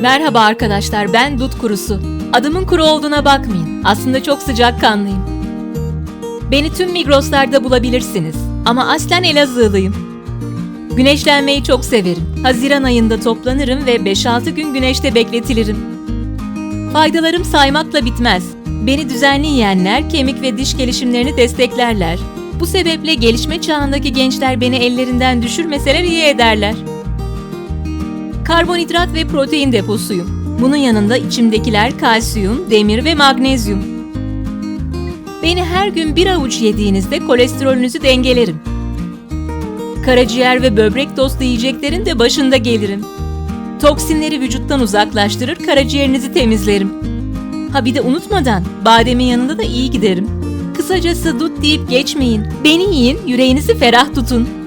Merhaba arkadaşlar, ben Dut Kurusu. Adımın kuru olduğuna bakmayın. Aslında çok sıcakkanlıyım. Beni tüm Migros'larda bulabilirsiniz. Ama aslen Elazığlıyım. Güneşlenmeyi çok severim. Haziran ayında toplanırım ve 5-6 gün güneşte bekletilirim. Faydalarım saymakla bitmez. Beni düzenli yiyenler kemik ve diş gelişimlerini desteklerler. Bu sebeple gelişme çağındaki gençler beni ellerinden düşürmeseler iyi ederler. Karbonhidrat ve protein deposuyum. Bunun yanında içimdekiler kalsiyum, demir ve magnezyum. Beni her gün bir avuç yediğinizde kolesterolünüzü dengelerim. Karaciğer ve böbrek dostu yiyeceklerin de başında gelirim. Toksinleri vücuttan uzaklaştırır, karaciğerinizi temizlerim. Ha bir de unutmadan bademin yanında da iyi giderim. Kısacası dut deyip geçmeyin. Beni yiyin, yüreğinizi ferah tutun.